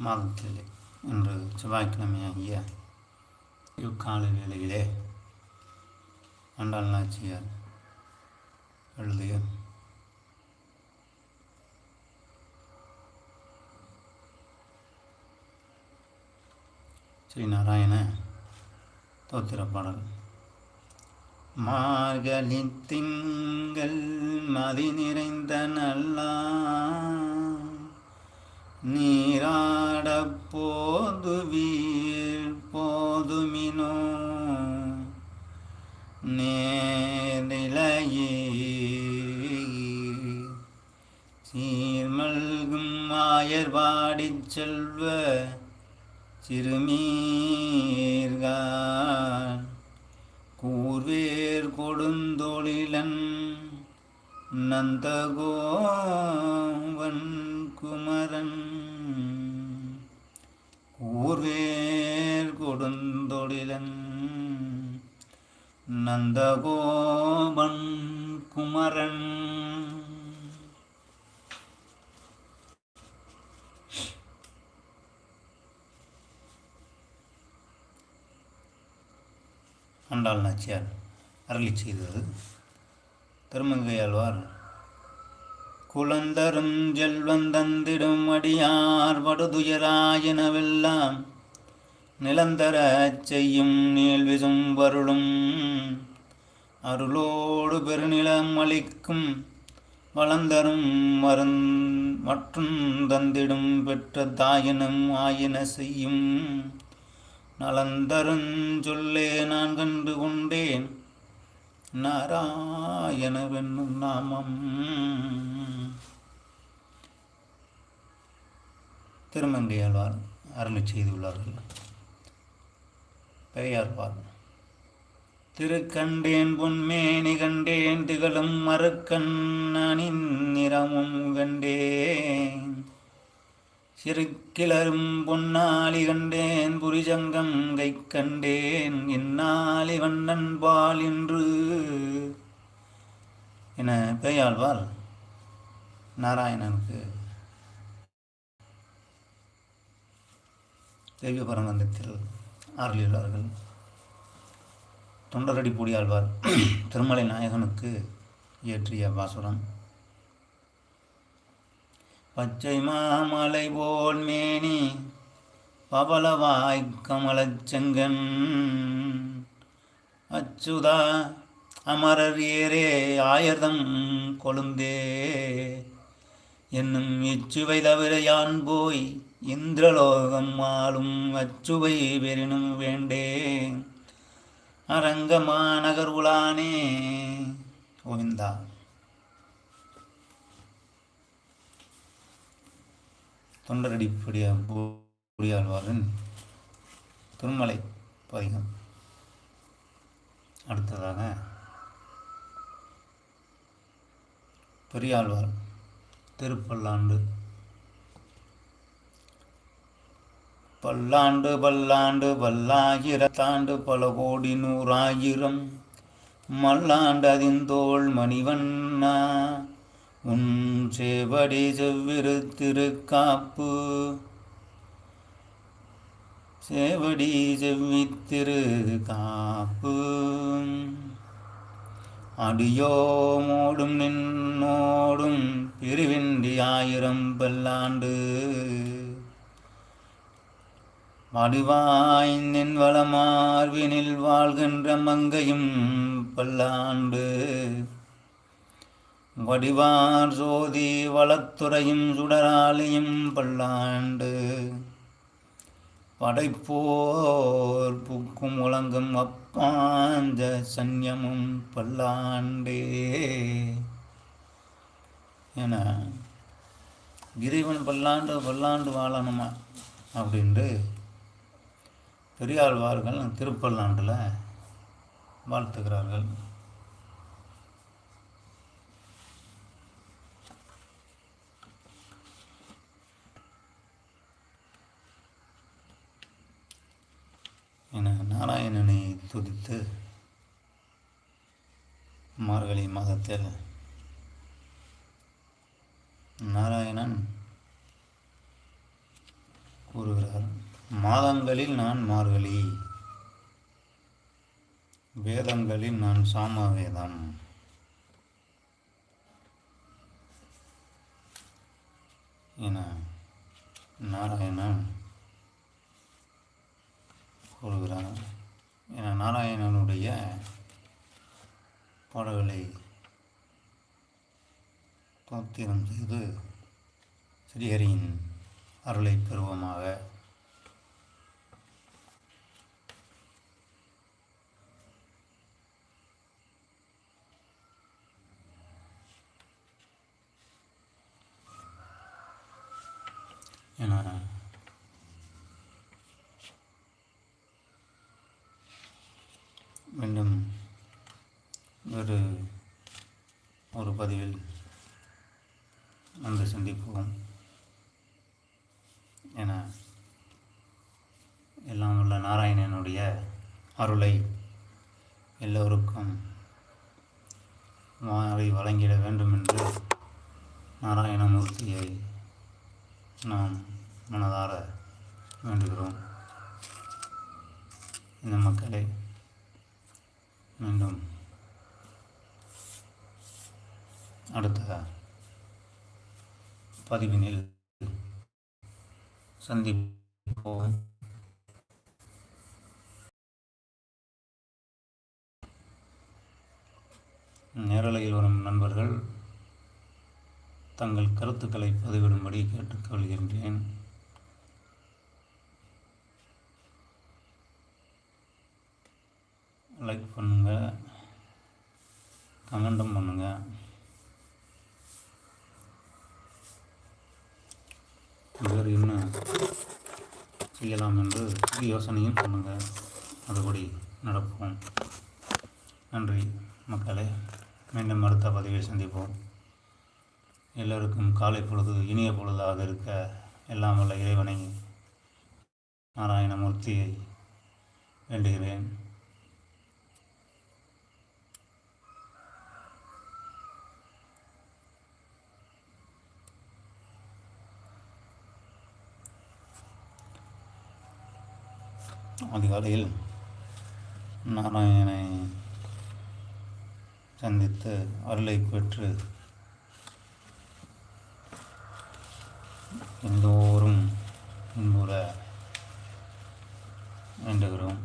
மாதத்தில் இன்று செவ்வாய்க்கிழமையாகிய இக்கால வேளையிலே ஆண்டாள் நாச்சியார் எழுதிய ஸ்ரீ நாராயண தோத்திர பாடல். மார்கழி திங்கள் மதி நிறைந்த நல்லா நீராடப் போதுவீர் போதுமினோ? நேரிலையே சீர்மல்கும் மாயர்வாடிச் செல்வ சிறுமீர்கான் கூர்வேர் கொடுந்தொழிலன் நந்தகோவன் குமரன். கூர்வேர் கொடுந்தொழிலன் நந்தகோபன் குமரன். ஆண்டாள் நாச்சியார் அருளி செய்தது திருமங்கை ஆழ்வார் குளந்தரும் செல்வந்தந்திடும் அடியார் படுதுயராயினவெல்லாம் நிலந்தர செய்யும் நீள்விசும் வருளும். அருளோடு பெருநிலம் அளிக்கும் வளந்தரும் மருந் மற்றும் தந்திடும் பெற்ற தாயினம் ஆயின செய்யும். நலந்தருஞ்சொல்லே நான் கண்டு கொண்டேன். நாராயணவென்னும் நாமம். திருமங்கையாழ்வார் அருளி செய்துள்ளார்கள். பெரியார்வார் திருக்கண்டேன் பொன்மேனி கண்டேன் திகழும் மறுக்கண்ணனின் நிறமும் கண்டேன். சிறுக்கிளரும் பொன்னாளி கண்டேன் புரிஜங்கம் கை கண்டேன் இந்நாளி வண்ணன் பால் என்று என பெயாழ்வார் நாராயணனுக்கு தெய்வ பரமந்தத்தில் ஆரலியுள்ளார்கள் தொண்டரடி பொடியாழ்வார் திருமலை நாயகனுக்கு இயற்றிய பாசுரம் பச்சை மாமலை போல் மேனி பவளவாய் கமலச்செங்கன் அச்சுதா அமரர் ஏரே ஆயர்தம் கொழுந்தே. என்னும் இச்சுவை தவிர யான் போய் இந்திரலோகம் ஆளும் அச்சுவை பெறினும் வேண்டே. அரங்க மாநகர் உலானே கோவிந்தா. தொண்டரடிப்படிய பூடியாழ்வாரின் திருமலை பதிகம். அடுத்ததாக பெரியாழ்வார் திருப்பல்லாண்டு. பல்லாண்டு பல்லாண்டு பல்லாயிரத்தாண்டு பல கோடி நூறாயிரம் மல்லாண்டு அதிந்தோள் மணிவண்ணா. உன் சேவடி செவ்விரு திருக்காப்பு. சேவடி செவ்வித்திரு காப்பு அடியோ மோடும் நின்னோடும் பிரிவின்றி ஆயிரம் பல்லாண்டு. வடிவாய் நின் வளமார்வினில் வாழ்கின்ற மங்கையும் பல்லாண்டு. வடிவார் சோதி வளத்துறையும் சுடராளியும் பல்லாண்டு. படைப்போர் புக்கும் உலங்கும் அப்பாஞ்ச சன்யமும் பல்லாண்டே. என இறைவன் பல்லாண்டு பல்லாண்டு வாழணுமா அப்படின்ட்டு பெரியாழ்வார்கள் திருப்பல்லாண்டில் வாழ்த்துகிறார்கள் என நாராயணனை துதித்து மார்கழி மாதத்தில் நாராயணன் கூறுகிறார் மாதங்களில் நான் மார்கழி வேதங்களில் நான் சாமவேதம் என நாராயணன் கூறுகிறார் என நாராயணனுடைய பாடல்களை தோத்திரம் செய்து ஸ்ரீஹரியின் அருளை பெறுவோமாக என மீண்டும் வேறு ஒரு பதிவில் வந்து சந்திப்போம் என எல்லாம் உள்ள நாராயணனுடைய அருளை எல்லோருக்கும் மாறி வழங்கிட வேண்டும் என்று நாராயணமூர்த்தியை நாம் மனதார வேண்டுகிறோம். இந்த மக்களை மீண்டும் அடுத்த பதிவினில் சந்திப்போம். நேரலையில் வரும் நண்பர்கள் தங்கள் கருத்துக்களை பதிவிடும்படி கேட்டுக்கொள்கின்றேன். லைக் பண்ணுங்கள் கமெண்ட்டும் பண்ணுங்கள் வேறு என்ன செய்யலாம் என்று யோசனையும் சொல்லுங்கள் அதுபடி நடப்போம். நன்றி மக்களே. மீண்டும் அடுத்த பதிவில் சந்திப்போம். எல்லோருக்கும் காலை பொழுது இனிய பொழுதாக இருக்க எல்லாம் வல்ல இறைவனை நாராயணமூர்த்தியை வேண்டுகிறேன். அதிகாலையில் நாராயணனை சந்தித்து அருளை பெற்று எந்தோறும் இன்புற வேண்டுகிறோம்.